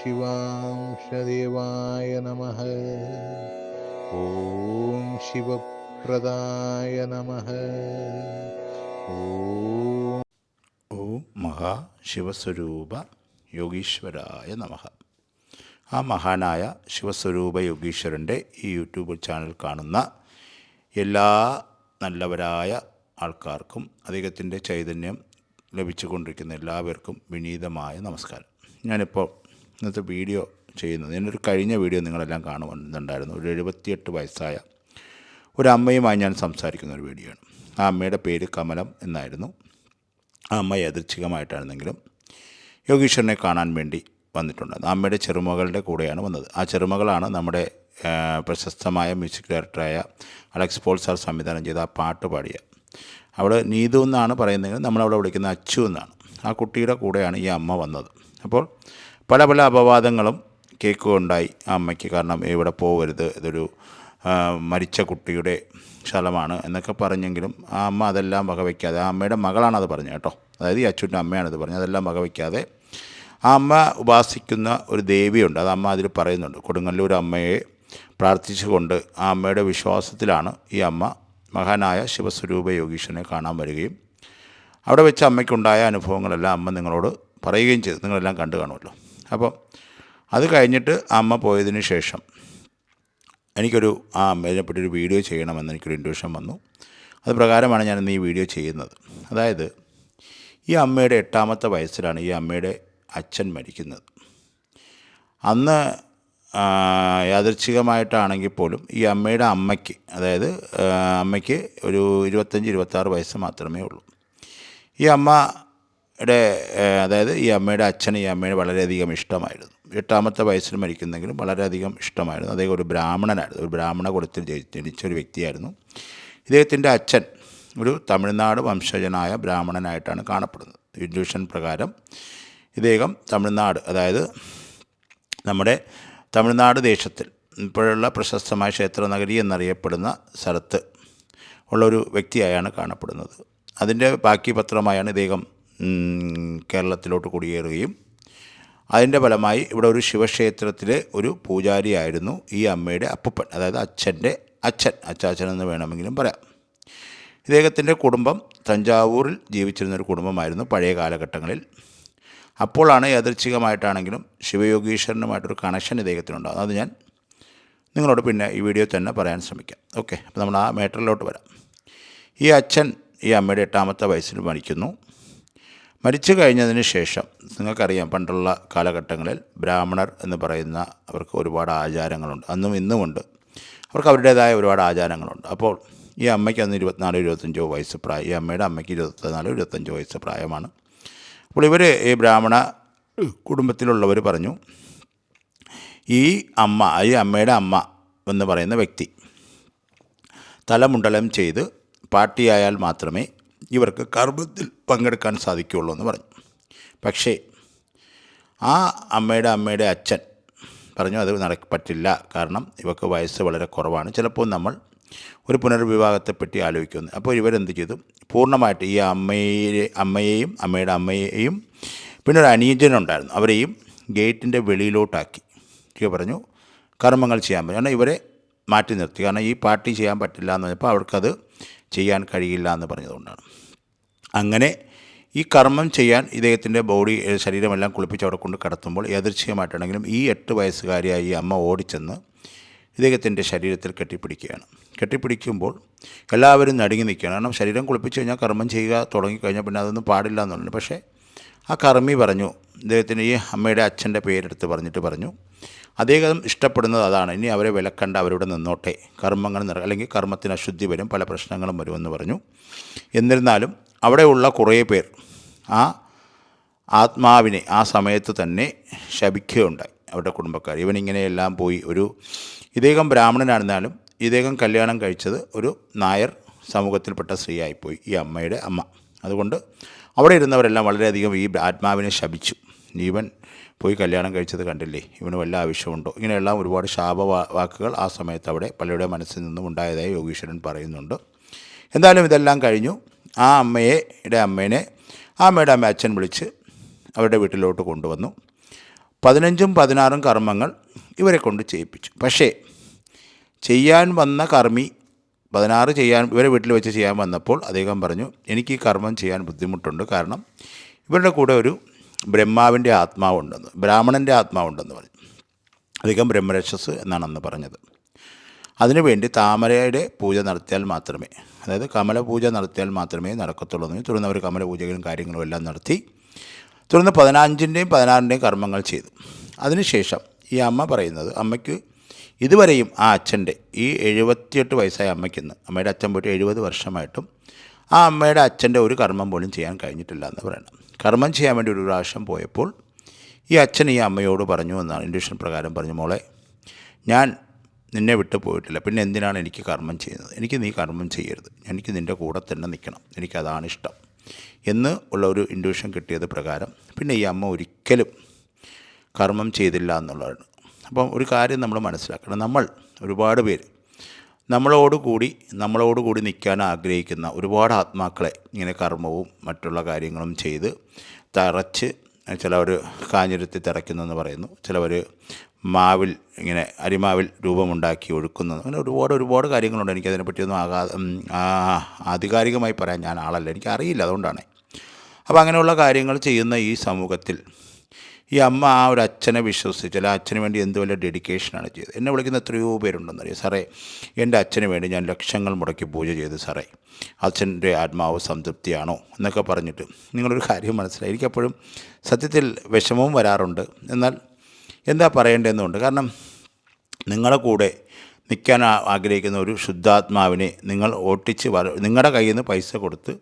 शिवांशदेवाय नमः ॐ शिवप्रदाय नमः ॐ ഓം മഹാശിവസ്വരൂപ യോഗീശ്വരായ നമഃ ആ മഹാനായ ശിവസ്വരൂപ യോഗീശ്വരൻ്റെ ഈ യൂട്യൂബ് ചാനൽ കാണുന്ന എല്ലാ നല്ലവരായ ആൾക്കാർക്കും അദ്ദേഹത്തിൻ്റെ ചൈതന്യം ലഭിച്ചുകൊണ്ടിരിക്കുന്ന എല്ലാവർക്കും വിനീതമായ നമസ്കാരം ഞാനിപ്പോൾ ഇന്നത്തെ വീഡിയോ ചെയ്യുന്നത്. ഒരു കഴിഞ്ഞ വീഡിയോ നിങ്ങളെല്ലാം കാണുന്നുണ്ടായിരുന്നു. ഒരു എഴുപത്തിയെട്ട് വയസ്സായ ഒരു അമ്മയുമായി ഞാൻ സംസാരിക്കുന്ന ഒരു വീഡിയോ ആണ് ആ അമ്മയുടെ പേര് കമലം എന്നായിരുന്നു. ആ അമ്മ യാദൃച്ഛികമായിട്ടായിരുന്നെങ്കിലും യോഗീശ്വരനെ കാണാൻ വേണ്ടി വന്നിട്ടുണ്ട് അമ്മയുടെ ചെറുമകളുടെ കൂടെയാണ് വന്നത്. ആ ചെറുമകളാണ് നമ്മുടെ പ്രശസ്തമായ മ്യൂസിക് ഡയറക്ടറായ അലക്സ് പോൾ സാർ സംവിധാനം ചെയ്ത ആ പാട്ട് പാടിയ. അവൾ നീതു എന്നാണ് പറയുന്നതെങ്കിൽ നമ്മളവിടെ വിളിക്കുന്ന അച്ചു എന്നാണ്. ആ കുട്ടിയുടെ കൂടെയാണ് ഈ അമ്മ വന്നത്. അപ്പോൾ പല പല അപവാദങ്ങളും കേൾക്കുകയുണ്ടായി ആ അമ്മയ്ക്ക്. കാരണം ഇവിടെ പോകരുത് ഇതൊരു മരിച്ച കുട്ടിയുടെ സ്ഥലമാണ് എന്നൊക്കെ പറഞ്ഞെങ്കിലും ആ അമ്മ അതെല്ലാം വകവയ്ക്കാതെ ആ അമ്മയുടെ മകളാണ് അത് പറഞ്ഞത് കേട്ടോ. അതായത് ഈ അച്ഛന്റെ അമ്മയാണത് പറഞ്ഞത്. അതെല്ലാം വകവയ്ക്കാതെ ആ അമ്മ ഉപാസിക്കുന്ന ഒരു ദേവിയുണ്ട്. അത് അമ്മ അതിൽ പറയുന്നുണ്ട്. കൊടുങ്ങല്ലൂർ അമ്മയെ പ്രാർത്ഥിച്ചുകൊണ്ട് ആ അമ്മയുടെ വിശ്വാസത്തിലാണ് ഈ അമ്മ മഹാനായ ശിവസ്വരൂപ യോഗീശ്വരനെ കാണാൻ വരികയും അവിടെ വെച്ച് അമ്മയ്ക്കുണ്ടായ അനുഭവങ്ങളെല്ലാം അമ്മ നിങ്ങളോട് പറയുകയും ചെയ്തു. നിങ്ങളെല്ലാം കണ്ടു കാണുമല്ലോ. അപ്പം അത് കഴിഞ്ഞിട്ട് അമ്മ പോയതിന് ശേഷം എനിക്കൊരു ആ അമ്മേനെപ്പറ്റി ഒരു വീഡിയോ ചെയ്യണമെന്ന് എനിക്കൊരു ഇൻഡ്യൂഷൻ വന്നു. അത് പ്രകാരമാണ് ഞാൻ ഈ വീഡിയോ ചെയ്യുന്നത്. അതായത് ഈ അമ്മയുടെ എട്ടാമത്തെ വയസ്സിലാണ് ഈ അമ്മയുടെ അച്ഛൻ മരിക്കുന്നത്. അന്ന് യാദർച്ഛികമായിട്ടാണെങ്കിൽ പോലും ഈ അമ്മയുടെ അമ്മയ്ക്ക് അതായത് അമ്മയ്ക്ക് ഒരു ഇരുപത്തഞ്ച് ഇരുപത്താറ് വയസ്സ് മാത്രമേ ഉള്ളൂ. ഈ അമ്മയുടെ ഏ, അതായത് ഈ അമ്മയുടെ അച്ഛന് ഈ അമ്മയെ വളരെയധികം ഇഷ്ടമായിരുന്നു. എട്ടാമത്തെ വയസ്സിൽ മരിക്കുന്നെങ്കിലും വളരെയധികം ഇഷ്ടമായിരുന്നു. അദ്ദേഹം ഒരു ബ്രാഹ്മണനായിരുന്നു. ഒരു ബ്രാഹ്മണ കുലത്തിൽ ജനിച്ച ഒരു വ്യക്തിയായിരുന്നു. ഇദ്ദേഹത്തിന്റെ അച്ഛൻ ഒരു തമിഴ്നാട് വംശജനായ ബ്രാഹ്മണനായിട്ടാണ് കാണപ്പെടുന്നത്. ഇൻഡ്യൂഷൻ പ്രകാരം ഇദ്ദേഹം തമിഴ്നാട് അതായത് നമ്മുടെ തമിഴ്നാട് ദേശത്തിൽ ഇപ്പോഴുള്ള പ്രശസ്തമായ ക്ഷേത്രനഗരി എന്നറിയപ്പെടുന്ന സ്ഥലത്ത് ഉള്ളൊരു വ്യക്തിയായാണ് കാണപ്പെടുന്നത്. അതിന്റെ ബാക്കി പത്രമായാണ് ഇദ്ദേഹം കേരളത്തിലോട്ട് കുടിയേറുകയും അതിന്റെ ഫലമായി ഇവിടെ ഒരു ശിവക്ഷേത്രത്തിലെ ഒരു പൂജാരിയായിരുന്നു ഈ അമ്മയുടെ അപ്പൂപ്പൻ അതായത് അച്ഛന്റെ അച്ഛൻ അച്ചാച്ചൻ എന്ന് വേണമെങ്കിലും പറയാം. ഇദ്ദേഹത്തിന്റെ കുടുംബം തഞ്ചാവൂരിൽ ജീവിച്ചിരുന്ന ഒരു കുടുംബമായിരുന്നു പഴയ കാലഘട്ടങ്ങളിൽ. അപ്പോഴാണ് യാദൃച്ഛികമായിട്ടാണെങ്കിലും ശിവയോഗീശ്വരനുമായിട്ടൊരു കണക്ഷൻ ഇദ്ദേഹത്തിനുണ്ടാകും അത് ഞാൻ നിങ്ങളോട് പിന്നെ ഈ വീഡിയോ തന്നെ പറയാൻ ശ്രമിക്കാം. ഓക്കെ അപ്പോൾ നമ്മൾ ആ മേറ്ററിലോട്ട് വരാം. ഈ അച്ഛൻ ഈ അമ്മയുടെ എട്ടാമത്തെ വയസ്സിൽ മരിക്കുന്നു. മരിച്ചു കഴിഞ്ഞതിന് ശേഷം നിങ്ങൾക്കറിയാം പണ്ടുള്ള കാലഘട്ടങ്ങളിൽ ബ്രാഹ്മണർ എന്ന് പറയുന്ന അവർക്ക് ഒരുപാട് ആചാരങ്ങളുണ്ട്. അന്നും ഇന്നുമുണ്ട്. അവർക്ക് അവരുടേതായ ഒരുപാട് ആചാരങ്ങളുണ്ട്. അപ്പോൾ ഈ അമ്മയ്ക്ക് അന്ന് ഇരുപത്തിനാല് ഇരുപത്തഞ്ചോ വയസ്സ് പ്രായം ഈ അമ്മയുടെ അമ്മയ്ക്ക് ഇരുപത്തിനാല് ഇരുപത്തഞ്ചോ വയസ്സ് പ്രായമാണ്. അപ്പോൾ ഇവർ ഈ ബ്രാഹ്മണ കുടുംബത്തിലുള്ളവർ പറഞ്ഞു ഈ അമ്മ ഈ അമ്മയുടെ അമ്മ എന്ന് പറയുന്ന വ്യക്തി തലമുണ്ടലം ചെയ്ത് പാട്ടിയായാൽ മാത്രമേ ഇവർക്ക് കർമ്മത്തിൽ പങ്കെടുക്കാൻ സാധിക്കുകയുള്ളൂ എന്ന് പറഞ്ഞു. പക്ഷേ ആ അമ്മയുടെ അമ്മയുടെ അച്ഛൻ പറഞ്ഞു അത് നട പറ്റില്ല കാരണം ഇവർക്ക് വയസ്സ് വളരെ കുറവാണ്. ചിലപ്പോൾ നമ്മൾ ഒരു പുനർവിവാഹത്തെപ്പറ്റി ആലോചിക്കുന്നു. അപ്പോൾ ഇവരെന്ത് ചെയ്തു? പൂർണമായിട്ട് ഈ അമ്മയെ അമ്മയെയും അമ്മയുടെ അമ്മയെയും പിന്നെ ഒരു അനിയജനുണ്ടായിരുന്നു അവരെയും ഗേറ്റിന്റെ വെളിയിലോട്ടാക്കി. പറഞ്ഞു കർമ്മങ്ങൾ ചെയ്യാൻ പറ്റും. കാരണം ഇവരെ മാറ്റി നിർത്തി. കാരണം ഈ പാർട്ടി ചെയ്യാൻ പറ്റില്ല എന്ന് പറഞ്ഞപ്പോൾ അവർക്കത് ചെയ്യാൻ കഴിയില്ല എന്ന് പറഞ്ഞതുകൊണ്ടാണ്. അങ്ങനെ ഈ കർമ്മം ചെയ്യാൻ ഇദ്ദേഹത്തിന്റെ ബോഡി ശരീരമെല്ലാം കുളിപ്പിച്ച് അവിടെ കൊണ്ട് കടത്തുമ്പോൾ യാദൃച്ഛികമായിട്ടാണെങ്കിലും ഈ എട്ട് വയസ്സുകാരിയായ ഈ അമ്മ ഓടിച്ചെന്ന് ഇദ്ദേഹത്തിന്റെ ശരീരത്തിൽ കെട്ടിപ്പിടിക്കുകയാണ്. കെട്ടിപ്പിടിക്കുമ്പോൾ എല്ലാവരും നടുങ്ങി നിൽക്കുകയാണ്. കാരണം ശരീരം കുളിപ്പിച്ച് കഴിഞ്ഞാൽ കർമ്മം ചെയ്യുക തുടങ്ങിക്കഴിഞ്ഞാൽ പിന്നെ അതൊന്നും പാടില്ല എന്നുള്ളത് പക്ഷേ ആ കർമ്മി പറഞ്ഞു ഇദ്ദേഹത്തിന് ഈ അമ്മയുടെ അച്ഛന്റെ പേരെടുത്ത് പറഞ്ഞിട്ട് പറഞ്ഞു അദ്ദേഹം ഇഷ്ടപ്പെടുന്നത് അതാണ്. ഇനി അവരെ വിലക്കണ്ട അവരുടെ നിന്നോട്ടെ. കർമ്മങ്ങൾ നിറ അല്ലെങ്കിൽ കർമ്മത്തിന് അശുദ്ധി വരും പല പ്രശ്നങ്ങളും വരുമെന്ന് പറഞ്ഞു. എന്നിരുന്നാലും അവിടെയുള്ള കുറേ പേർ ആ ആത്മാവിനെ ആ സമയത്ത് തന്നെ ശപിക്കുകയുണ്ടായി അവരുടെ കുടുംബക്കാർ. ഇവനിങ്ങനെയെല്ലാം പോയി ഒരു ഇദ്ദേഹം ബ്രാഹ്മണനായിരുന്നാലും ഇദ്ദേഹം കല്യാണം കഴിച്ചത് ഒരു നായർ സമൂഹത്തിൽപ്പെട്ട സ്ത്രീയായിപ്പോയി ഈ അമ്മയുടെ അമ്മ. അതുകൊണ്ട് അവിടെ ഇരുന്നവരെല്ലാം വളരെയധികം ഈ ആത്മാവിനെ ശപിച്ചു. ഇവൻ പോയി കല്യാണം കഴിച്ചത് കണ്ടില്ലേ? ഇവന് വല്ല ആവശ്യമുണ്ടോ? ഇങ്ങനെയെല്ലാം ഒരുപാട് ശാപ വാക്കുകൾ ആ സമയത്ത് അവിടെ പലരുടെ മനസ്സിൽ നിന്നും ഉണ്ടായതായി യോഗീശ്വരൻ പറയുന്നുണ്ട്. എന്തായാലും ഇതെല്ലാം കഴിഞ്ഞു. ആ അമ്മയെ യുടെ അമ്മേനെ ആ അമ്മയുടെ അമ്മ അച്ഛൻ വിളിച്ച് അവരുടെ വീട്ടിലോട്ട് കൊണ്ടുവന്നു. പതിനഞ്ചും പതിനാറും കർമ്മങ്ങൾ ഇവരെ കൊണ്ട് ചെയ്യിപ്പിച്ചു. പക്ഷേ ചെയ്യാൻ വന്ന കർമ്മി പതിനാറ് ചെയ്യാൻ ഇവരെ വീട്ടിൽ വെച്ച് ചെയ്യാൻ വന്നപ്പോൾ അദ്ദേഹം പറഞ്ഞു എനിക്ക് ഈ കർമ്മം ചെയ്യാൻ ബുദ്ധിമുട്ടുണ്ട്. കാരണം ഇവരുടെ കൂടെ ഒരു ബ്രഹ്മാവിന്റെ ആത്മാവുണ്ടെന്ന് ബ്രാഹ്മണന്റെ ആത്മാവുണ്ടെന്ന് പറഞ്ഞു. അദ്ദേഹം ബ്രഹ്മരക്ഷസ് എന്നാണ് അന്ന് പറഞ്ഞത്. അതിനുവേണ്ടി താമരയുടെ പൂജ നടത്തിയാൽ മാത്രമേ അതായത് കമല പൂജ നടത്തിയാൽ മാത്രമേ നടക്കത്തുള്ളൂ. എന്ന് തുടർന്ന് അവർ കമല പൂജകളും കാര്യങ്ങളും എല്ലാം നടത്തി തുടർന്ന് പതിനഞ്ചിന്റെയും പതിനാറിന്റെയും കർമ്മങ്ങൾ ചെയ്തു. അതിനുശേഷം ഈ അമ്മ പറയുന്നത് അമ്മയ്ക്ക് ഇതുവരെയും ആ അച്ഛന്റെ ഈ എഴുപത്തിയെട്ട് വയസ്സായ അമ്മയ്ക്കിന്ന് അമ്മയുടെ അച്ഛൻ പോയിട്ട് എഴുപത് വർഷമായിട്ടും ആ അമ്മയുടെ അച്ഛന്റെ ഒരു കർമ്മം പോലും ചെയ്യാൻ കഴിഞ്ഞിട്ടില്ല എന്ന് പറയണം. കർമ്മം ചെയ്യാൻ വേണ്ടി ഒരു പ്രാവശ്യം പോയപ്പോൾ ഈ അച്ഛൻ ഈ അമ്മയോട് പറഞ്ഞു എന്നാണ് ഇൻഡ്യൂഷൻ പ്രകാരം പറഞ്ഞു മോളെ ഞാൻ നിന്നെ വിട്ടു പോയിട്ടില്ല. പിന്നെ എന്തിനാണ് എനിക്ക് കർമ്മം ചെയ്യുന്നത്? എനിക്ക് നീ കർമ്മം ചെയ്യരുത്. എനിക്ക് നിന്റെ കൂടെ തന്നെ നിൽക്കണം. എനിക്കതാണ് ഇഷ്ടം. എന്ന് ഉള്ള ഒരു ഇൻഡ്യൂഷൻ കിട്ടിയത് പ്രകാരം പിന്നെ ഈ അമ്മ ഒരിക്കലും കർമ്മം ചെയ്തില്ല എന്നുള്ളതാണ്. അപ്പം ഒരു കാര്യം നമ്മൾ മനസ്സിലാക്കണം. നമ്മൾ ഒരുപാട് പേര് നമ്മളോട് കൂടി നമ്മളോട് കൂടി നിൽക്കാൻ ആഗ്രഹിക്കുന്ന ഒരുപാട് ആത്മാക്കളെ ഇങ്ങനെ കർമ്മവും മറ്റുള്ള കാര്യങ്ങളും ചെയ്ത് തറച്ച് ചിലവർ കാഞ്ഞിരത്തി തിറയ്ക്കുന്നെന്ന് പറയുന്നു. ചിലവർ മാവിൽ ഇങ്ങനെ അരിമാവിൽ രൂപമുണ്ടാക്കി ഒഴുക്കുന്നത്. അങ്ങനെ ഒരുപാട് ഒരുപാട് കാര്യങ്ങളുണ്ട്. എനിക്കതിനെപ്പറ്റിയൊന്നും ആകാ ഉം, ആ, ആധികാരികമായി പറയാൻ ഞാൻ ആളല്ല. എനിക്കറിയില്ല അതുകൊണ്ടാണ്. അപ്പോൾ അങ്ങനെയുള്ള കാര്യങ്ങൾ ചെയ്യുന്ന ഈ സമൂഹത്തിൽ ഈ അമ്മ ആ ഒരു അച്ഛനെ വിശ്വസിച്ച് അല്ല അച്ഛന് വേണ്ടി എന്ത് വലിയ ഡെഡിക്കേഷനാണ് ചെയ്തത്? എന്നെ വിളിക്കുന്ന എത്രയോ പേരുണ്ടെന്ന് പേരുണ്ടെന്നറിയാം സാറേ എന്റെ അച്ഛന് വേണ്ടി ഞാൻ ലക്ഷങ്ങൾ മുടക്കി പൂജ ചെയ്തു സാറേ. അച്ഛന്റെ ആത്മാവ് സംതൃപ്തിയാണോ? എന്നൊക്കെ പറഞ്ഞിട്ട് നിങ്ങളൊരു കാര്യം മനസ്സിലായി. എനിക്കപ്പോഴും സത്യത്തിൽ വിഷമവും വരാറുണ്ട്. എന്നാൽ എന്താ പറയേണ്ടതെന്നുണ്ട്. കാരണം നിങ്ങളെ കൂടെ നിൽക്കാൻ ആഗ്രഹിക്കുന്ന ഒരു ശുദ്ധാത്മാവിനെ നിങ്ങൾ ഓട്ടിച്ച് വര നിങ്ങളുടെ കയ്യിൽ നിന്ന് പൈസ കൊടുത്ത്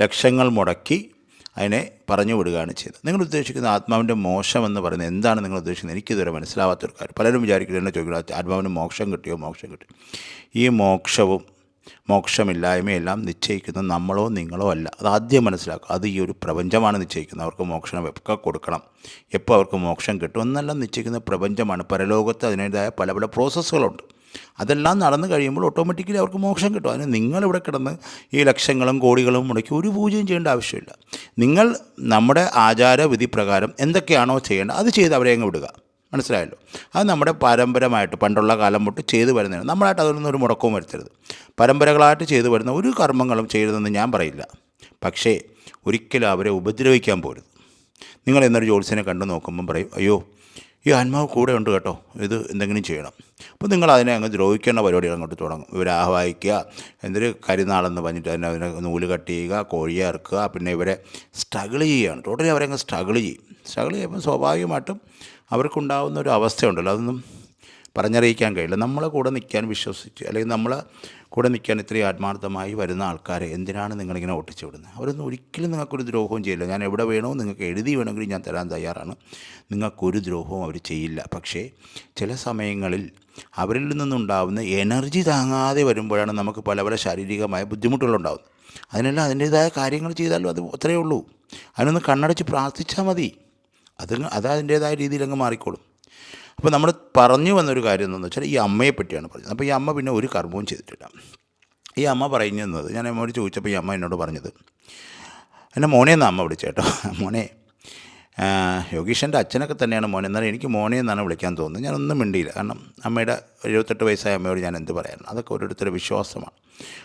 ലക്ഷങ്ങൾ മുടക്കി അതിനെ പറഞ്ഞു വിടുകയാണ് ചെയ്തത്. നിങ്ങൾ ഉദ്ദേശിക്കുന്ന ആത്മാവിന്റെ മോശം എന്ന് പറയുന്നത് എന്താണ് നിങ്ങൾ ഉദ്ദേശിക്കുന്നത്? എനിക്കിതുവരെ മനസ്സിലാവാത്തൊരു കാര്യം. പലരും വിചാരിക്കുന്നത് എന്നെ ചോദിക്കുന്നത് ആത്മാവിന് മോക്ഷം കിട്ടിയോ? മോക്ഷം കിട്ടി. ഈ മോക്ഷവും മോക്ഷമില്ലായ്മയെല്ലാം നിശ്ചയിക്കുന്ന നമ്മളോ നിങ്ങളോ അല്ല. അത് ആദ്യം മനസ്സിലാക്കുക. അത് ഈ ഒരു പ്രപഞ്ചമാണ് നിശ്ചയിക്കുന്നത്. അവർക്ക് മോക്ഷം എപ്പോൾ കൊടുക്കണം. എപ്പോൾ അവർക്ക് മോക്ഷം കിട്ടും എന്നെല്ലാം നിശ്ചയിക്കുന്ന പ്രപഞ്ചമാണ്. പരലോകത്ത് അതിന്റേതായ പല പല പ്രോസസ്സുകളുണ്ട് അതെല്ലാം നടന്നു കഴിയുമ്പോൾ ഓട്ടോമാറ്റിക്കലി അവർക്ക് മോക്ഷം കിട്ടും. അതിന് നിങ്ങളിവിടെ കിടന്ന് ഈ ലക്ഷങ്ങളും കോടികളും മുടക്കി ഒരു പൂജയും ചെയ്യേണ്ട ആവശ്യമില്ല. നിങ്ങൾ നമ്മുടെ ആചാരവിധി പ്രകാരം എന്തൊക്കെയാണോ ചെയ്യേണ്ടത് അത് ചെയ്ത് അവരെ അങ്ങ് വിടുക. മനസ്സിലായല്ലോ. അത് നമ്മുടെ പാരമ്പര്യമായിട്ട് പണ്ടുള്ള കാലം തൊട്ട് ചെയ്തു വരുന്നതാണ്. നമ്മളായിട്ട് അതിലൊന്നും ഒരു മുടക്കവും വരുത്തരുത്. പരമ്പരകളായിട്ട് ചെയ്തു വരുന്ന ഒരു കർമ്മങ്ങളും ചെയ്യരുതെന്ന് ഞാൻ പറയില്ല. പക്ഷേ ഒരിക്കലും അവരെ ഉപദ്രവിക്കാൻ പോരുത്. നിങ്ങൾ എന്നൊരു ജോത്സ്യനെ കണ്ടു നോക്കുമ്പം പറയും അയ്യോ ഈ ആത്മാവ് കൂടെ ഉണ്ട് കേട്ടോ. ഇത് എന്തെങ്കിലും ചെയ്യണം. അപ്പോൾ നിങ്ങൾ അതിനെ അങ്ങ് ദ്രോഹിക്കേണ്ട പരിപാടികൾ അങ്ങോട്ട് തുടങ്ങും. ഇവരെ ആഹ്വാനിക്കുക എന്തൊരു കരിനാളെന്ന് പറഞ്ഞിട്ട് തന്നെ അതിനെ നൂൽ കട്ട് ചെയ്യുക കോഴിയെ ഇറക്കുക പിന്നെ ഇവരെ സ്ട്രഗിൾ ചെയ്യുകയാണ്. ടോട്ടലി അവരെ അങ്ങ് സ്ട്രഗിൾ ചെയ്യും. സ്ട്രഗിൾ ചെയ്യുമ്പോൾ സ്വാഭാവികമായിട്ടും അവർക്കുണ്ടാകുന്ന ഒരു അവസ്ഥയുണ്ടല്ലോ. അതൊന്നും പറഞ്ഞറിയിക്കാൻ കഴിയില്ല. നമ്മളെ കൂടെ നിൽക്കാൻ വിശ്വസിച്ച് അല്ലെങ്കിൽ നമ്മളെ കൂടെ നിൽക്കാൻ ഇത്രയും ആത്മാർത്ഥമായി വരുന്ന ആൾക്കാരെ എന്തിനാണ് നിങ്ങളിങ്ങനെ ഒട്ടിച്ചു വിടുന്നത്? അവരൊന്നും ഒരിക്കലും നിങ്ങൾക്കൊരു ദ്രോഹവും ചെയ്യില്ല. ഞാൻ എവിടെ വേണോ നിങ്ങൾക്ക് എഴുതി വേണമെങ്കിലും ഞാൻ തരാൻ തയ്യാറാണ്. നിങ്ങൾക്കൊരു ദ്രോഹവും അവർ ചെയ്യില്ല. പക്ഷേ ചില സമയങ്ങളിൽ അവരിൽ നിന്നുണ്ടാകുന്ന എനർജി താങ്ങാതെ വരുമ്പോഴാണ് നമുക്ക് പല പല ശാരീരികമായ ബുദ്ധിമുട്ടുകളുണ്ടാകുന്നത് അതിനെല്ലാം അതിന്റേതായ കാര്യങ്ങൾ ചെയ്താലും അത് അത്രയേ ഉള്ളൂ. അതിനൊന്ന് കണ്ണടച്ച് പ്രാർത്ഥിച്ചാൽ മതി. അത് അത് അതിന്റേതായ രീതിയിൽ അങ്ങ് മാറിക്കോളും. അപ്പോൾ നമ്മൾ പറഞ്ഞു വന്നൊരു കാര്യം എന്താണെന്ന് വെച്ചാൽ ഈ അമ്മയെ പറ്റിയാണ് പറഞ്ഞത്. അപ്പോൾ ഈ അമ്മ പിന്നെ ഒരു കർമ്മവും ചെയ്തിട്ടില്ല. ഈ അമ്മ പറയുന്നത് ഞാൻ അമ്മയോട് ചോദിച്ചപ്പോൾ ഈ അമ്മ എന്നോട് പറഞ്ഞത് എന്റെ മോനെ എന്നാണ് അമ്മ വിളിച്ചേട്ടോ മോനെ യോഗീഷന്റെ അച്ഛനൊക്കെ തന്നെയാണ് മോനെ. എനിക്ക് മോനെ എന്നാണ് വിളിക്കാൻ തോന്നുന്നത്. ഞാനൊന്നും മിണ്ടിയില്ല. കാരണം അമ്മയുടെ എഴുപത്തെട്ട് വയസ്സായ അമ്മയോട് ഞാൻ എന്ത് പറയാനാണ്? അതൊക്കെ ഓരോരുത്തരുടെ വിശ്വാസമാണ്.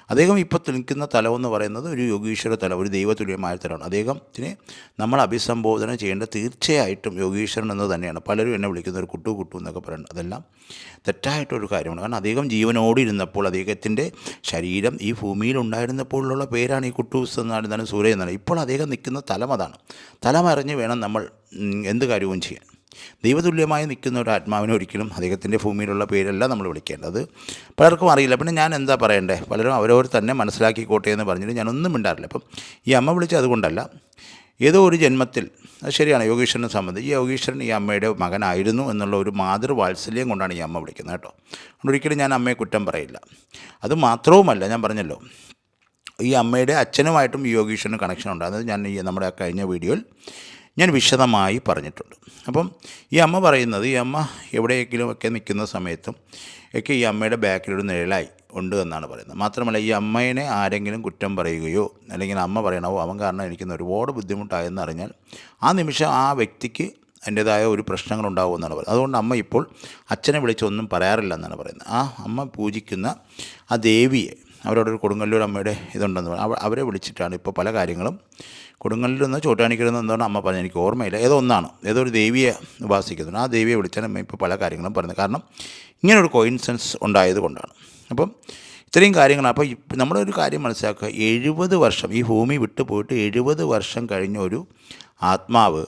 അദ്ദേഹം ഇപ്പോൾ നിൽക്കുന്ന തലം എന്ന് പറയുന്നത് ഒരു യോഗീശ്വര തല ഒരു ദൈവതുല്യമായ തലമാണ്. അദ്ദേഹത്തിന് നമ്മൾ അഭിസംബോധന ചെയ്യേണ്ട തീർച്ചയായിട്ടും യോഗീശ്വരൻ എന്ന് തന്നെയാണ്. പലരും എന്നെ വിളിക്കുന്ന ഒരു കുട്ടു കുട്ടു എന്നൊക്കെ പറയുന്നത്. അതെല്ലാം തെറ്റായിട്ടൊരു കാര്യമാണ്. കാരണം അദ്ദേഹം ജീവനോടിരുന്നപ്പോൾ അദ്ദേഹത്തിന്റെ ശരീരം ഈ ഭൂമിയിൽ ഉണ്ടായിരുന്നപ്പോഴുള്ള പേരാണ് ഈ കുട്ടൂസ് എന്നാണ് സൂര്യ എന്നാണ്. ഇപ്പോൾ അദ്ദേഹം നിൽക്കുന്ന തലം അതാണ്. തലമറിഞ്ഞ് വേണം നമ്മൾ എന്ത് കാര്യവും ചെയ്യാൻ. ദൈവതുല്യമായി നിൽക്കുന്ന ഒരു ആത്മാവിനെ ഒരിക്കലും അദ്ദേഹത്തിന്റെ ഭൂമിയിലുള്ള പേരല്ല നമ്മൾ വിളിക്കേണ്ടത്. പലർക്കും അറിയില്ല. പിന്നെ ഞാൻ എന്താ പറയണ്ടേ? പലരും അവരവർ തന്നെ മനസ്സിലാക്കിക്കോട്ടെ എന്ന് പറഞ്ഞിട്ട് ഞാനൊന്നും മിണ്ടാറില്ല. അപ്പം ഈ അമ്മ വിളിച്ചത് അതുകൊണ്ടല്ല. ഏതോ ഒരു ജന്മത്തിൽ അത് ശരിയാണ് യോഗീശ്വരനെ സംബന്ധിച്ച് ഈ യോഗീശ്വരൻ ഈ അമ്മയുടെ മകനായിരുന്നു എന്നുള്ള ഒരു മാതൃവാത്സല്യം കൊണ്ടാണ് ഈ അമ്മ വിളിക്കുന്നത് കേട്ടോ. ഒരിക്കലും ഞാൻ അമ്മയെ കുറ്റം പറയില്ല. അത് മാത്രവുമല്ല ഞാൻ പറഞ്ഞല്ലോ ഈ അമ്മയുടെ അച്ഛനുമായിട്ടും യോഗീശ്വരന് കണക്ഷൻ ഉണ്ട്. ഞാൻ ഈ നമ്മുടെ കഴിഞ്ഞ വീഡിയോയിൽ ഞാൻ വിശദമായി പറഞ്ഞിട്ടുണ്ട്. അപ്പം ഈ അമ്മ പറയുന്നത് ഈ അമ്മ എവിടെയെങ്കിലും ഒക്കെ നിൽക്കുന്ന സമയത്തും ഒക്കെ ഈ അമ്മയുടെ ബാക്കിലൊരു നിഴലായി ഉണ്ട് എന്നാണ് പറയുന്നത്. മാത്രമല്ല ഈ അമ്മേനെ ആരെങ്കിലും കുറ്റം പറയുകയോ അല്ലെങ്കിൽ അമ്മ പറയണോ അവൻ കാരണം എനിക്ക് ഒരുപാട് ബുദ്ധിമുട്ടായെന്ന് അറിഞ്ഞാൽ ആ നിമിഷം ആ വ്യക്തിക്ക് അതിന്റേതായ ഒരു പ്രശ്നങ്ങളുണ്ടാവും എന്നാണ് പറയുന്നത്. അതുകൊണ്ട് അമ്മ ഇപ്പോൾ അച്ഛനെ വിളിച്ചൊന്നും പറയാറില്ല എന്നാണ് പറയുന്നത്. ആ അമ്മ പൂജിക്കുന്ന ആ ദേവിയെ അവരോടൊരു കൊടുങ്ങല്ലൂർ അമ്മയുടെ ഇതുണ്ടെന്ന് പറഞ്ഞു. അവ- അവരെ വിളിച്ചിട്ടാണ് ഇപ്പോൾ പല കാര്യങ്ങളും. കൊടുങ്ങല്ലൂർ നിന്ന് ചോട്ടാനിക്കരുത് എന്താണ് അമ്മ പറഞ്ഞത്? എനിക്ക് ഓർമ്മയില്ല. ഏതോ ഒന്നാണ്. ഏതോ ഒരു ദേവിയെ ഉപാസിക്കുന്നുണ്ട്. ആ ദേവിയെ വിളിച്ചാണ് അമ്മ ഇപ്പോൾ പല കാര്യങ്ങളും പറയുന്നത് കാരണം ഇങ്ങനൊരു കോയിൻസെൻസ് ഉണ്ടായത് കൊണ്ടാണ്. അപ്പം ഇത്രയും കാര്യങ്ങൾ അപ്പോൾ നമ്മളൊരു കാര്യം മനസ്സിലാക്കുക. എഴുപത് വർഷം ഈ ഭൂമി വിട്ടു പോയിട്ട് എഴുപത് വർഷം കഴിഞ്ഞ ഒരു ആത്മാവ്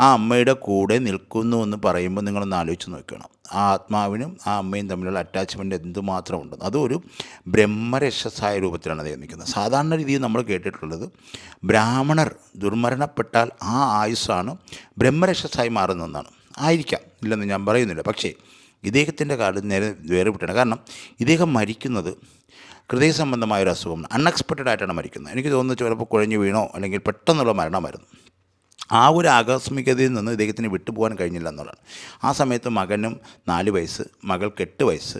ആ അമ്മയുടെ കൂടെ നിൽക്കുന്നു എന്ന് പറയുമ്പോൾ നിങ്ങളൊന്ന് ആലോചിച്ച് നോക്കണം. ആ ആത്മാവിനും ആ അമ്മയും തമ്മിലുള്ള അറ്റാച്ച്മെന്റ് എന്തുമാത്രം ഉണ്ടെന്ന് അതൊരു ബ്രഹ്മരക്ഷസായ രൂപത്തിലാണ് അദ്ദേഹം നിൽക്കുന്നത്. സാധാരണ രീതിയിൽ നമ്മൾ കേട്ടിട്ടുള്ളത് ബ്രാഹ്മണർ ദുർമരണപ്പെട്ടാൽ ആ ആയുസ്സാണ് ബ്രഹ്മരക്ഷസായി മാറുന്നതെന്നാണ് ആയിരിക്കാം. ഇല്ലെന്ന് ഞാൻ പറയുന്നില്ല. പക്ഷേ ഇദ്ദേഹത്തിന്റെ കാലം നേരെ വേറെ വിട്ടാണ് കാരണം ഇദ്ദേഹം മരിക്കുന്നത് ഹൃദയ സംബന്ധമായ ഒരു അസുഖം അൺഎക്സ്പെക്റ്റഡ് ആയിട്ടാണ് മരിക്കുന്നത്. എനിക്ക് തോന്നുന്നു ചിലപ്പോൾ കുഴഞ്ഞു വീണോ അല്ലെങ്കിൽ പെട്ടെന്നുള്ള മരണമായിരുന്നു. ആ ഒരു ആകസ്മികതയിൽ നിന്ന് ഇദ്ദേഹത്തിന് വിട്ടുപോകാൻ കഴിഞ്ഞില്ല എന്നുള്ളതാണ്. ആ സമയത്ത് മകനും നാല് വയസ്സ് മകൾക്ക് എട്ട് വയസ്സ്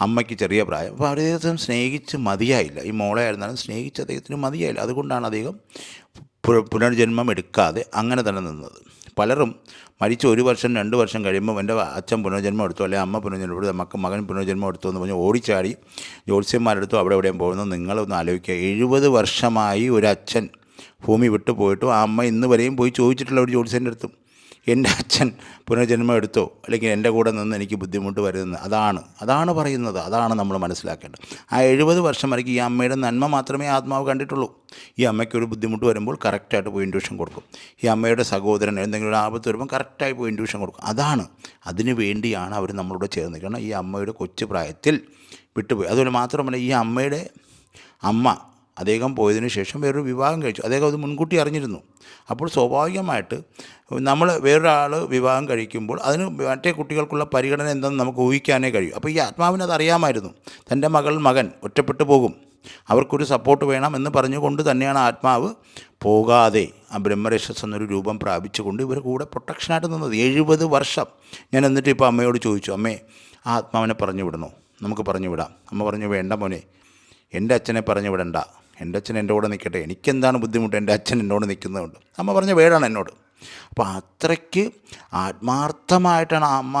അമ്മയ്ക്ക് ചെറിയ പ്രായം. അപ്പോൾ അദ്ദേഹത്തിന് സ്നേഹിച്ച് മതിയായില്ല. ഈ മോളെ ആയിരുന്നാലും സ്നേഹിച്ച് അദ്ദേഹത്തിന് മതിയായില്ല. അതുകൊണ്ടാണ് അദ്ദേഹം പുനർജന്മം എടുക്കാതെ അങ്ങനെ തന്നെ നിന്നത്. പലരും മരിച്ച് ഒരു വർഷം രണ്ട് വർഷം കഴിയുമ്പോൾ എന്റെ അച്ഛൻ പുനർജന്മം എടുത്തു അല്ലെങ്കിൽ അമ്മ പുനർജന്മം എടുത്തു നമുക്ക് മകൻ പുനർജന്മം എടുത്തു എന്ന് പറഞ്ഞ് ഓടിച്ചാടി ജ്യോത്സ്യന്മാരെടുത്തു അവിടെ എവിടെയും പോകുന്നു. നിങ്ങളൊന്ന് ആലോചിക്കുക. എഴുപത് വർഷമായി ഒരു അച്ഛൻ ഭൂമി വിട്ടു പോയിട്ടും? ആ അമ്മ ഇന്ന് വരെയും പോയി ചോദിച്ചിട്ടുള്ള ഒരു ജ്യോത്സ്യന്റെ അടുത്തും എന്റെ അച്ഛൻ പുനർജന്മം എടുത്തോ? അല്ലെങ്കിൽ എന്റെ കൂടെ നിന്ന് എനിക്ക് ബുദ്ധിമുട്ട് വരുന്നത് അതാണ്. അതാണ് പറയുന്നത്. അതാണ് നമ്മൾ മനസ്സിലാക്കേണ്ടത്. ആ എഴുപത് വർഷം വരയ്ക്ക് ഈ അമ്മയുടെ നന്മ മാത്രമേ ആത്മാവ് കണ്ടിട്ടുള്ളൂ. ഈ അമ്മയ്ക്ക് ഒരു ബുദ്ധിമുട്ട് വരുമ്പോൾ കറക്റ്റായിട്ട് പോയി ഇൻഡ്യൂഷൻ കൊടുക്കും. ഈ അമ്മയുടെ സഹോദരൻ എന്തെങ്കിലും ഒരു ആപത്ത് വരുമ്പോൾ കറക്റ്റായി പോയി ഇൻഡ്യൂഷൻ കൊടുക്കും. അതാണ്. അതിനു വേണ്ടിയാണ് അവർ നമ്മളോട് ചേർന്ന് നിൽക്കുന്നത് ഈ അമ്മയുടെ കൊച്ചു പ്രായത്തിൽ വിട്ടുപോയി. അതുപോലെ മാത്രമല്ല ഈ അമ്മയുടെ അമ്മ അദ്ദേഹം പോയതിനു ശേഷം വേറൊരു വിവാഹം കഴിച്ചു. അദ്ദേഹം അത് മുൻകൂട്ടി അറിഞ്ഞിരുന്നു. അപ്പോൾ സ്വാഭാവികമായിട്ട് നമ്മൾ വേറൊരാൾ വിവാഹം കഴിക്കുമ്പോൾ അതിന് മറ്റേ കുട്ടികൾക്കുള്ള പരിഗണന എന്തെന്ന് നമുക്ക് ഊഹിക്കാനേ കഴിയും. അപ്പോൾ ഈ ആത്മാവിന് അത് അറിയാമായിരുന്നു. തന്റെ മകൾ മകൻ ഒറ്റപ്പെട്ടു പോകും. അവർക്കൊരു സപ്പോർട്ട് വേണം എന്ന് പറഞ്ഞുകൊണ്ട് തന്നെയാണ് ആത്മാവ് പോകാതെ ആ ബ്രഹ്മരക്ഷസ് എന്നൊരു രൂപം പ്രാപിച്ചുകൊണ്ട് ഇവർ കൂടെ പ്രൊട്ടക്ഷനായിട്ട് നിന്നത്. എഴുപത് വർഷം. ഞാൻ എന്നിട്ട് ഇപ്പോൾ അമ്മയോട് ചോദിച്ചു അമ്മേ ആ ആത്മാവിനെ പറഞ്ഞു വിടണോ? നമുക്ക് പറഞ്ഞു വിടാം. അമ്മ പറഞ്ഞു വേണ്ട മോനെ. എന്റെ അച്ഛനെ പറഞ്ഞു വിടണ്ട. എന്റെ അച്ഛൻ എന്റെ കൂടെ നിൽക്കട്ടെ. എനിക്കെന്താണ് ബുദ്ധിമുട്ട്? എന്റെ അച്ഛൻ എന്നോട് നിൽക്കുന്നതുകൊണ്ട്. അമ്മ പറഞ്ഞ വേടാണ് എന്നോട്. അപ്പോൾ അത്രയ്ക്ക് ആത്മാർത്ഥമായിട്ടാണ് അമ്മ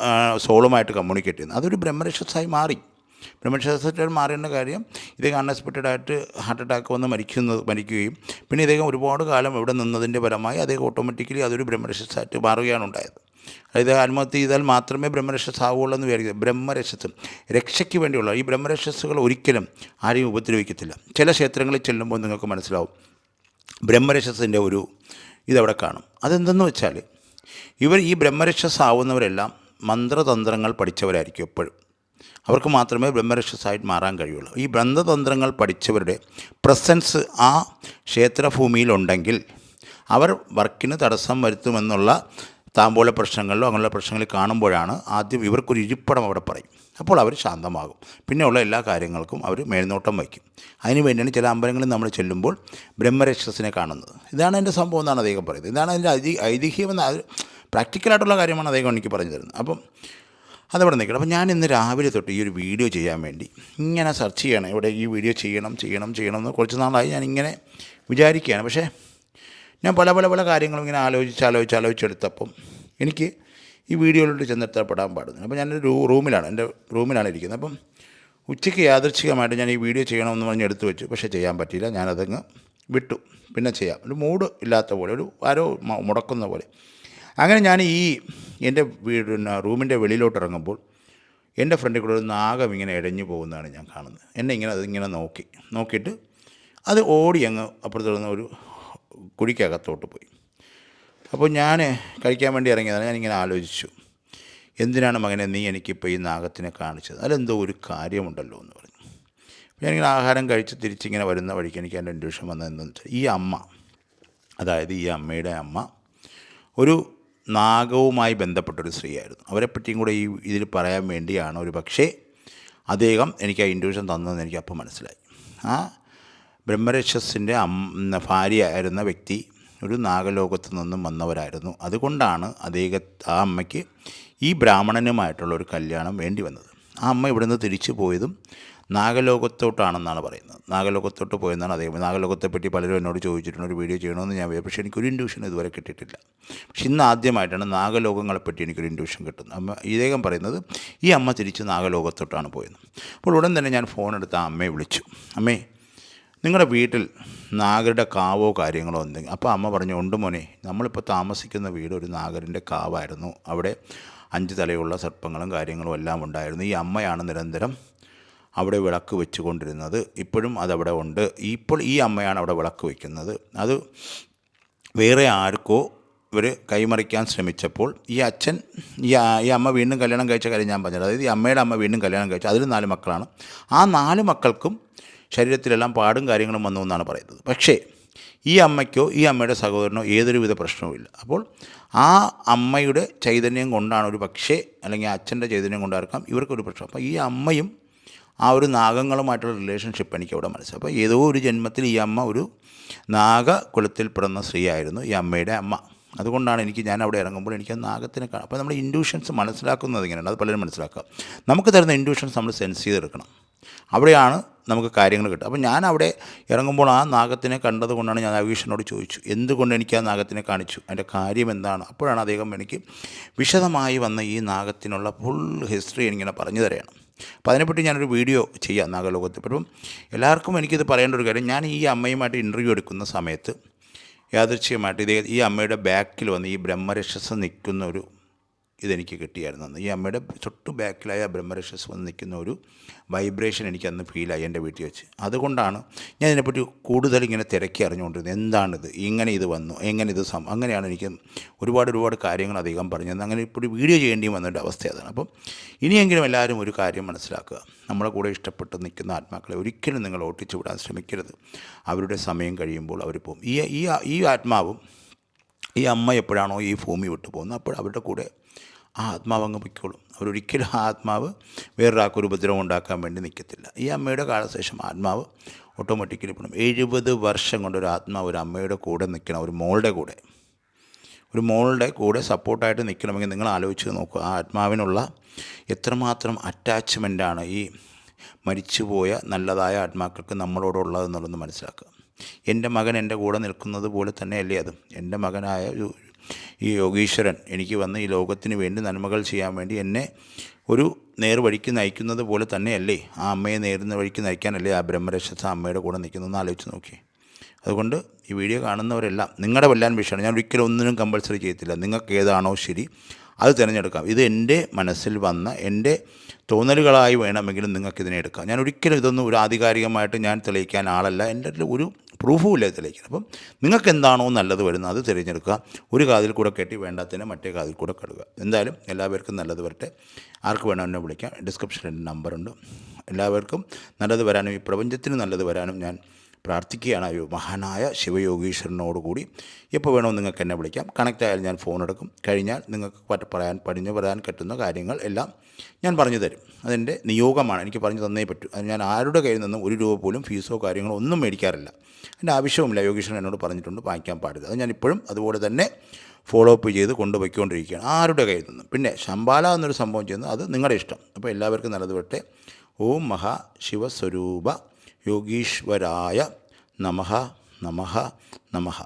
ആ സോളുമായിട്ട് കമ്മ്യൂണിക്കേറ്റ് ചെയ്യുന്നത്. അതൊരു ബ്രഹ്മരക്ഷസായി മാറി. ബ്രഹ്മരക്ഷസായിട്ട് മാറേണ്ട കാര്യം ഇദ്ദേഹം അൺഎക്സ്പെക്റ്റഡ് ആയിട്ട് ഹാർട്ട് അറ്റാക്ക് വന്ന് മരിക്കുന്നത് മരിക്കുകയും പിന്നെ ഇദ്ദേഹം ഒരുപാട് കാലം ഇവിടെ നിന്നതിന്റെ പരമായി അദ്ദേഹം ഓട്ടോമാറ്റിക്കലി അതൊരു ബ്രഹ്മരക്ഷസായിട്ട് മാറുകയാണ് ഉണ്ടായത്. അതായത് ആത്മഹത്യ ചെയ്താൽ മാത്രമേ ബ്രഹ്മരക്ഷസ് ആവുകയുള്ളൂ എന്ന് വിചാരിക്കുന്നത് ബ്രഹ്മരക്ഷസ് രക്ഷയ്ക്ക് വേണ്ടിയുള്ള ഈ ബ്രഹ്മരക്ഷസുകൾ ഒരിക്കലും ആരെയും ഉപദ്രവിക്കത്തില്ല. ചില ക്ഷേത്രങ്ങളിൽ ചെല്ലുമ്പോൾ നിങ്ങൾക്ക് മനസ്സിലാവും ബ്രഹ്മരക്ഷസിന്റെ ഒരു ഇതവിടെ കാണും. അതെന്തെന്ന് വെച്ചാൽ ഇവർ ഈ ബ്രഹ്മരക്ഷസ് ആവുന്നവരെല്ലാം മന്ത്രതന്ത്രങ്ങൾ പഠിച്ചവരായിരിക്കും എപ്പോഴും. അവർക്ക് മാത്രമേ ബ്രഹ്മരക്ഷസായിട്ട് മാറാൻ കഴിയുള്ളൂ. ഈ ബന്ധതന്ത്രങ്ങൾ പഠിച്ചവരുടെ പ്രസൻസ് ആ ക്ഷേത്രഭൂമിയിലുണ്ടെങ്കിൽ അവർ വർക്കിന് തടസ്സം വരുത്തുമെന്നുള്ള താമ്പോല പ്രശ്നങ്ങളിലോ അങ്ങനെയുള്ള പ്രശ്നങ്ങളിൽ കാണുമ്പോഴാണ് ആദ്യം ഇവർക്കൊരു ഇരിപ്പടം അവിടെ പറയും. അപ്പോൾ അവർ ശാന്തമാകും. പിന്നെയുള്ള എല്ലാ കാര്യങ്ങൾക്കും അവർ മേൽനോട്ടം വയ്ക്കും. അതിന് വേണ്ടിയാണ് ചില അമ്പലങ്ങളിൽ നമ്മൾ ചെല്ലുമ്പോൾ ബ്രഹ്മരക്ഷസിനെ കാണുന്നത്. ഇതാണ് എന്റെ സംഭവം എന്നാണ് അദ്ദേഹം പറയുന്നത്. ഇതാണ് അതിന്റെ ഐതി ഐതിഹ്യമെന്ന് അത് പ്രാക്ടിക്കലായിട്ടുള്ള കാര്യമാണ് അദ്ദേഹം എനിക്ക് പറഞ്ഞു തരുന്നത്. അപ്പം അതവിടെ നിൽക്കണം അപ്പോൾ ഞാൻ ഇന്ന് രാവിലെ തൊട്ട് ഈ ഒരു വീഡിയോ ചെയ്യാൻ വേണ്ടി ഇങ്ങനെ സെർച്ച് ചെയ്യണം. ഇവിടെ ഈ വീഡിയോ ചെയ്യണം ചെയ്യണം ചെയ്യണം എന്ന് കുറച്ച് നാളായി ഞാൻ ഇങ്ങനെ വിചാരിക്കുകയാണ്. പക്ഷേ ഞാൻ പല പല പല കാര്യങ്ങളും ഇങ്ങനെ ആലോചിച്ച് ആലോചിച്ച് ആലോചിച്ചെടുത്തപ്പം എനിക്ക് ഈ വീഡിയോയിലോട്ട് ചെന്നെത്തപ്പെടാൻ പാടുന്നു അപ്പോൾ ഞാനൊരു റൂമിലാണ് എന്റെ റൂമിലാണ് ഇരിക്കുന്നത്. അപ്പം ഉച്ചയ്ക്ക് യാദൃച്ഛികമായിട്ട് ഞാൻ ഈ വീഡിയോ ചെയ്യണമെന്ന് പറഞ്ഞ് എടുത്തു വെച്ചു. പക്ഷേ ചെയ്യാൻ പറ്റിയില്ല. ഞാനതങ്ങ് വിട്ടു. പിന്നെ ചെയ്യാം. ഒരു മൂഡ് ഇല്ലാത്ത പോലെ ഒരു ആരോ മുടക്കുന്ന പോലെ. അങ്ങനെ ഞാൻ ഈ എന്റെ വീട് റൂമിന്റെ വെളിയിലോട്ട് ഇറങ്ങുമ്പോൾ എന്റെ ഫ്രണ്ടിൽ കൂടെ ഒരു നാഗം ഇങ്ങനെ ഇഴഞ്ഞു പോകുന്നതാണ് ഞാൻ കാണുന്നത്. എന്നെ ഇങ്ങനെ അതിങ്ങനെ നോക്കി. നോക്കിയിട്ട് അത് ഓടി അങ്ങ് അപ്പുറത്തുള്ള ഒരു കുഴിക്കകത്തോട്ട് പോയി. അപ്പോൾ ഞാൻ കഴിക്കാൻ വേണ്ടി ഇറങ്ങിയതാണ്. ഞാനിങ്ങനെ ആലോചിച്ചു എന്തിനാണ് മകനെ നീ എനിക്കിപ്പോൾ ഈ നാഗത്തിനെ കാണിച്ചത്? അതിലെന്തോ ഒരു കാര്യമുണ്ടല്ലോ എന്ന് പറഞ്ഞു. അപ്പോൾ ഞാനിങ്ങനെ ആഹാരം കഴിച്ച് തിരിച്ചിങ്ങനെ വരുന്ന വഴിക്ക് എനിക്ക് എന്റെ ഇൻഡ്യൂഷൻ വന്നതെന്ന് വെച്ചാൽ ഈ അമ്മ അതായത് ഈ അമ്മയുടെ അമ്മ ഒരു നാഗവുമായി ബന്ധപ്പെട്ടൊരു സ്ത്രീയായിരുന്നു. അവരെ പറ്റിയും കൂടെ ഈ ഇതിൽ പറയാൻ വേണ്ടിയാണ് ഒരു പക്ഷേ അദ്ദേഹം എനിക്ക് ആ ഇൻഡ്യൂഷൻ തന്നതെന്ന് എനിക്ക് അപ്പം മനസ്സിലായി. ആ ബ്രഹ്മരക്ഷസിന്റെ അമ്മ ഭാര്യയായിരുന്ന വ്യക്തി ഒരു നാഗലോകത്ത് നിന്നും വന്നവരായിരുന്നു. അതുകൊണ്ടാണ് അദ്ദേഹം ആ അമ്മയ്ക്ക് ഈ ബ്രാഹ്മണനുമായിട്ടുള്ള ഒരു കല്യാണം വേണ്ടി വന്നത്. ആ അമ്മ ഇവിടുന്ന് തിരിച്ചു പോയതും നാഗലോകത്തോട്ടാണെന്നാണ് പറയുന്നത്. നാഗലോകത്തോട്ട് പോയെന്നാണ് അദ്ദേഹം നാഗലോകത്തെപ്പറ്റി പലരും എന്നോട് ചോദിച്ചിട്ടുണ്ട് ഒരു വീഡിയോ ചെയ്യണമെന്ന് ഞാൻ പക്ഷേ എനിക്കൊരു ഇൻഡ്യൂഷൻ ഇതുവരെ കിട്ടിയിട്ടില്ല. പക്ഷെ ഇന്ന് ആദ്യമായിട്ടാണ് നാഗലോകങ്ങളെപ്പറ്റി എനിക്കൊരു ഇൻഡ്യൂഷൻ കിട്ടുന്നത്. അമ്മ ഇദ്ദേഹം പറയുന്നത് ഈ അമ്മ തിരിച്ച് നാഗലോകത്തോട്ടാണ് പോയത് അപ്പോൾ ഉടൻ തന്നെ ഞാൻ ഫോൺ എടുത്ത് ആ അമ്മയെ വിളിച്ചു. അമ്മേ നിങ്ങളുടെ വീട്ടിൽ നാഗരുടെ കാവോ കാര്യങ്ങളോ എന്തെങ്കിലും? അപ്പോൾ അമ്മ പറഞ്ഞു ഉണ്ട് മോനെ നമ്മളിപ്പോൾ താമസിക്കുന്ന വീട് ഒരു നാഗരിന്റെ കാവായിരുന്നു. അവിടെ അഞ്ച് തലയുള്ള സർപ്പങ്ങളും കാര്യങ്ങളും എല്ലാം ഉണ്ടായിരുന്നു. ഈ അമ്മയാണ് നിരന്തരം അവിടെ വിളക്ക് വെച്ചുകൊണ്ടിരുന്നത്. ഇപ്പോഴും അതവിടെ ഉണ്ട്. ഇപ്പോൾ ഈ അമ്മയാണ് അവിടെ വിളക്ക് വയ്ക്കുന്നത് അത് വേറെ ആർക്കോ ഇവർ കൈമറിക്കാൻ ശ്രമിച്ചപ്പോൾ ഈ അച്ഛൻ ഈ ഈ അമ്മ വീണ്ടും കല്യാണം കഴിച്ച കാര്യം ഞാൻ പറഞ്ഞത് അതായത് ഈ അമ്മയുടെ അമ്മ വീണ്ടും കല്യാണം കഴിച്ചു. അതിൽ നാല് മക്കളാണ്. ആ നാല് മക്കൾക്കും ശരീരത്തിലെല്ലാം പാടും കാര്യങ്ങളും വന്നു എന്നാണ് പറയുന്നത്. പക്ഷേ ഈ അമ്മയ്ക്കോ ഈ അമ്മയുടെ സഹോദരനോ ഏതൊരുവിധ പ്രശ്നവുമില്ല. അപ്പോൾ ആ അമ്മയുടെ ചൈതന്യം കൊണ്ടാണ് ഒരു പക്ഷേ അല്ലെങ്കിൽ അച്ഛന്റെ ചൈതന്യം കൊണ്ടായിരിക്കാം ഇവർക്കൊരു പ്രശ്നം. അപ്പോൾ ഈ അമ്മയും ആ ഒരു നാഗങ്ങളുമായിട്ടുള്ള റിലേഷൻഷിപ്പ് എനിക്ക് അവിടെ മനസ്സിലായി. അപ്പോൾ ഏതോ ഒരു ജന്മത്തിൽ ഈ അമ്മ ഒരു നാഗകുലത്തിൽപ്പെടുന്ന പിറന്ന സ്ത്രീയായിരുന്നു ഈ അമ്മയുടെ അമ്മ. അതുകൊണ്ടാണ് എനിക്ക് ഞാൻ അവിടെ ഇറങ്ങുമ്പോൾ എനിക്ക് നാഗത്തിനെ കാണാം. അപ്പോൾ നമ്മൾ ഇൻഡ്യൂഷൻസ് മനസ്സിലാക്കുന്നത് ഇങ്ങനെയാണ് അത് പലരും മനസ്സിലാക്കുക. നമുക്ക് തരുന്ന ഇൻഡ്യൂഷൻസ് നമ്മൾ സെൻസ് ചെയ്തെടുക്കണം. അവിടെയാണ് നമുക്ക് കാര്യങ്ങൾ കിട്ടുക. അപ്പോൾ ഞാൻ അവിടെ ഇറങ്ങുമ്പോൾ ആ നാഗത്തിനെ കണ്ടതുകൊണ്ടാണ് ഞാൻ അവീഷനോട് ചോദിച്ചു. എന്തുകൊണ്ട് എനിക്ക് ആ നാഗത്തിനെ കാണിച്ചു? അതിന്റെ കാര്യം എന്താണ്? അപ്പോഴാണ് അദ്ദേഹം എനിക്ക് വിശദമായി വന്ന ഈ നാഗത്തിനുള്ള ഫുൾ ഹിസ്റ്ററി എനിക്കിങ്ങനെ പറഞ്ഞു തരണം അപ്പോൾ അതിനെപ്പറ്റി ഞാനൊരു വീഡിയോ ചെയ്യാം നാഗലോകത്ത് അപ്പം എല്ലാവർക്കും എനിക്കിത് പറയേണ്ട ഒരു കാര്യം ഞാൻ ഈ അമ്മയുമായിട്ട് ഇന്റർവ്യൂ എടുക്കുന്ന സമയത്ത് യാദൃച്ഛികമായിട്ട് ഇതേ ഈ അമ്മയുടെ ബാക്കിൽ വന്ന് ഈ ബ്രഹ്മരക്ഷസ് നിൽക്കുന്ന ഒരു ഇതെനിക്ക് കിട്ടിയായിരുന്നു അന്ന്. ഈ അമ്മയുടെ തൊട്ട് ബാക്കിലായ ബ്രഹ്മരക്ഷസ് വന്ന് നിൽക്കുന്ന ഒരു വൈബ്രേഷൻ എനിക്ക് അന്ന് ഫീലായി എന്റെ വീട്ടിൽ വെച്ച്. അതുകൊണ്ടാണ് ഞാൻ ഇതിനെപ്പറ്റി കൂടുതൽ ഇങ്ങനെ തിരക്കി അറിഞ്ഞുകൊണ്ടിരുന്നത്. എന്താണിത്? ഇങ്ങനെ ഇത് വന്നു. എങ്ങനെ ഇത് സം? അങ്ങനെയാണ് എനിക്ക് ഒരുപാട് ഒരുപാട് കാര്യങ്ങൾ അധികം പറഞ്ഞത്. അങ്ങനെ ഇപ്പോൾ വീഡിയോ ചെയ്യേണ്ടി വന്നൊരു അവസ്ഥ അതാണ്. അപ്പം ഇനിയെങ്കിലും എല്ലാവരും ഒരു കാര്യം മനസ്സിലാക്കുക. നമ്മളെ കൂടെ ഇഷ്ടപ്പെട്ട് നിൽക്കുന്ന ആത്മാക്കളെ ഒരിക്കലും നിങ്ങൾ ഓട്ടിച്ചു വിടാൻ ശ്രമിക്കരുത്. അവരുടെ സമയം കഴിയുമ്പോൾ അവർ പോകും. ഈ ഈ ആത്മാവും ഈ അമ്മ എപ്പോഴാണോ ഈ ഭൂമി വിട്ടു പോകുന്നത് അപ്പോൾ അവരുടെ കൂടെ ആ ആത്മാവ് അങ്ങ് പൊയ്ക്കോളും. അവരൊരിക്കലും ആ ആത്മാവ് വേറൊരാൾക്കൊരു ഉപദ്രവം ഉണ്ടാക്കാൻ വേണ്ടി നിൽക്കത്തില്ല. ഈ അമ്മയുടെ കാലശേഷം ആത്മാവ് ഓട്ടോമാറ്റിക്കലി പോകണം എഴുപത് വർഷം കൊണ്ട് ഒരു ആത്മാവ് ഒരു അമ്മയുടെ കൂടെ നിൽക്കണം ഒരു മോളുടെ കൂടെ. ഒരു മോളുടെ കൂടെ സപ്പോർട്ടായിട്ട് നിൽക്കണമെങ്കിൽ നിങ്ങൾ ആലോചിച്ച് നോക്കുക ആ ആത്മാവിനുള്ള എത്രമാത്രം അറ്റാച്ച്മെന്റാണ് ഈ മരിച്ചുപോയ നല്ലതായ ആത്മാക്കൾക്ക് നമ്മളോടുള്ളതെന്നുള്ളത് മനസ്സിലാക്കുക. എന്റെ മകൻ എന്റെ കൂടെ നിൽക്കുന്നത് പോലെ തന്നെയല്ലേ അത്? എന്റെ മകനായ ഈ യോഗീശ്വരൻ എനിക്ക് വന്ന് ഈ ലോകത്തിന് വേണ്ടി നന്മകൾ ചെയ്യാൻ വേണ്ടി എന്നെ ഒരു നേർവഴിക്ക് നയിക്കുന്നത് പോലെ തന്നെയല്ലേ? ആ അമ്മയെ നേരുന്ന വഴിക്ക് നയിക്കാനല്ലേ ആ ബ്രഹ്മരക്ഷസ അമ്മയുടെ കൂടെ നിൽക്കുന്നതെന്ന് ആലോചിച്ച് നോക്കി അതുകൊണ്ട് ഈ വീഡിയോ കാണുന്നവരെല്ലാം നിങ്ങളുടെ വല്ലാൻ വിഷയമാണ്. ഞാൻ ഒരിക്കലും ഒന്നിനും കമ്പൾസറി ചെയ്യത്തില്ല. നിങ്ങൾക്ക് ഏതാണോ ശരി അത് തിരഞ്ഞെടുക്കാം. ഇത് എന്റെ മനസ്സിൽ വന്ന എന്റെ തോന്നലുകളായി വേണമെങ്കിലും നിങ്ങൾക്ക് ഇതിനെ എടുക്കാം. ഞാൻ ഒരിക്കലും ഇതൊന്നും ഒരു ആധികാരികമായിട്ട് ഞാൻ തെളിയിക്കാൻ ആളല്ല. എന്റെ ഒരു പ്രൂഫുമില്ല തെളിയിക്കാൻ അപ്പം നിങ്ങൾക്ക് എന്താണോ നല്ലത് വരുന്നത് അത് തിരഞ്ഞെടുക്കുക. ഒരു കാതിൽ കൂടെ കെട്ടി വേണ്ടാത്തതിനെ മറ്റേ കാതിൽ കൂടെ കെടുക എന്തായാലും എല്ലാവർക്കും നല്ലത് വരട്ടെ. ആർക്ക് വേണോ എന്നെ വിളിക്കാം. ഡിസ്ക്രിപ്ഷനിൽ നമ്പറുണ്ട്. എല്ലാവർക്കും നല്ലത് വരാനും ഈ പ്രപഞ്ചത്തിന് നല്ലത് വരാനും ഞാൻ പ്രാർത്ഥിക്കുകയാണ് ഒരു മഹാനായ ശിവയോഗീശ്വരനോടുകൂടി. എപ്പോൾ വേണോ നിങ്ങൾക്ക് എന്നെ വിളിക്കാം. കണക്റ്റ് ആയാൽ ഞാൻ ഫോൺ എടുക്കും. കഴിഞ്ഞാൽ നിങ്ങൾക്ക് പറയാൻ പടിഞ്ഞു പറയാൻ പറ്റുന്ന കാര്യങ്ങൾ എല്ലാം ഞാൻ പറഞ്ഞു തരും. അതെന്റെ നിയോഗമാണ്. എനിക്ക് പറഞ്ഞു തന്നേ പറ്റൂ. അത് ഞാൻ ആരുടെ കയ്യിൽ നിന്നും ഒരു രൂപ പോലും ഫീസോ കാര്യങ്ങളോ ഒന്നും മേടിക്കാറില്ല. എന്റെ ആവശ്യവുമില്ല. യോഗീശ്വരൻ എന്നോട് പറഞ്ഞിട്ടുണ്ട് വാങ്ങിക്കാൻ പാടില്ല. അത് ഞാൻ ഇപ്പോഴും അതുപോലെ തന്നെ ഫോളോ അപ്പ് ചെയ്ത് കൊണ്ടുപോയിക്കൊണ്ടിരിക്കുകയാണ് ആരുടെ കയ്യിൽ നിന്നും? പിന്നെ ശമ്പാല എന്നൊരു സംഭവം ചെയ്യുന്നത് അത് നിങ്ങളുടെ ഇഷ്ടം. അപ്പോൾ എല്ലാവർക്കും നല്ലത് വരട്ടെ. ഓം മഹാ ശിവസ്വരൂപ. യോഗീശ്വരായ നമഹ നമഹ നമഃ.